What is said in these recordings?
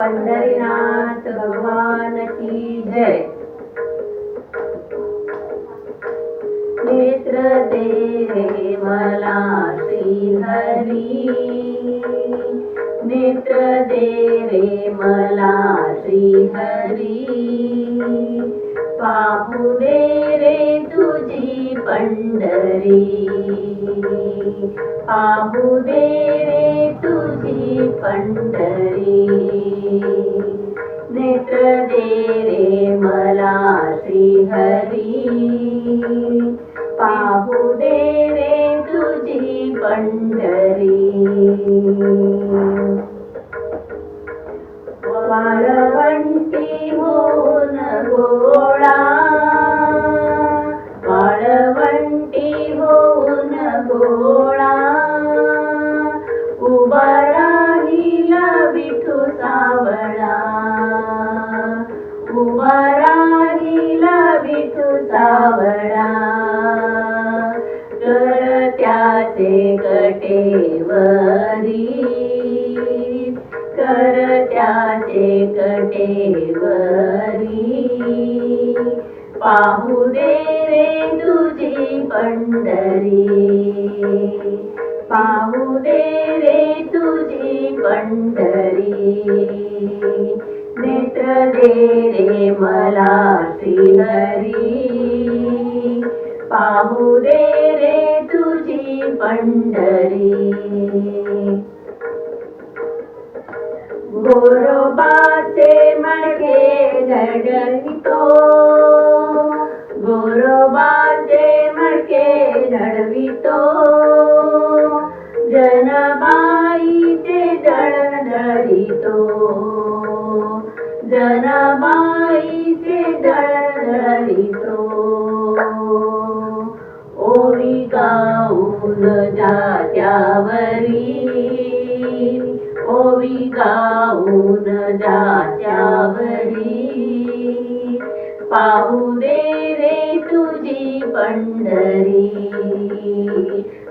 पंढरीनाथ भगवान की जय. नेत्र दे रे मला श्री हरी नेत्र दे रे मला श्री हरी पाहू दे रे तुझी पंढरी. पाहू दे रे तुझी पंढरी. तुझी पंढरी वाळवंटी होऊन त्याचे कटेवरी पाहू दे रे तुझी पंढरी. पाहू दे रे तुझी पंढरी. नेत्र दे रे मला श्रीहरी. पाहू दे रे तुझी पंढरी. गोरोबाचे मडके घडवितो गोरोबाचे मडके घडवितो जनबाईचे जळ धरितो जनबाईचे जळ धरितो गाऊन जात्यावरी. पाहू दे रे तुझी पंढरी.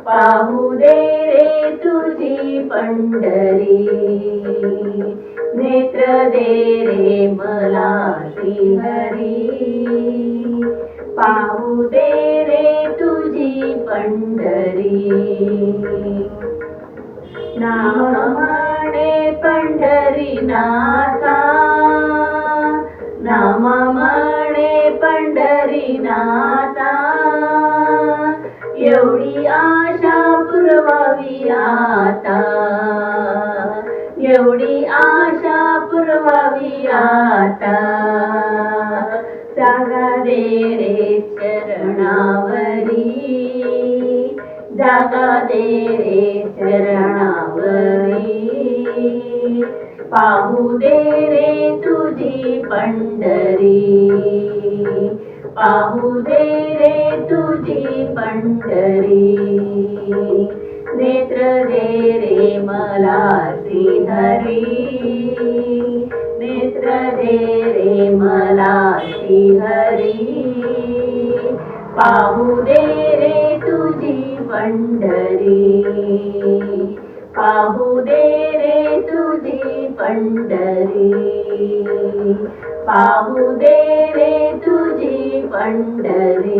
पाहू दे रे तुझी पंढरी. नेत्र दे रे मला श्रीहरी. पाहू दे रे तुझी पंढरी. नाम पंढरीनाथा. नाम म्हणे पंढरीनाथा. एवढी आशा पुरवावी आता. एवढी आशा पुरवावी आता. जागा दे रे चरणावरी. जागा दे रे चरणावरी. पाहू दे रे तुझी पंढरी. पाहू दे रे तुझी पंढरी. नेत्र दे रे मला श्रीहरी नेत्र दे रे मला श्रीहरी पाहू दे रे तुझी पंढरी. पंढरी पाहू दे रे तुझी पंढरी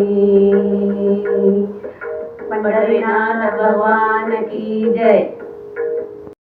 पंढरीनाथ भगवान की जय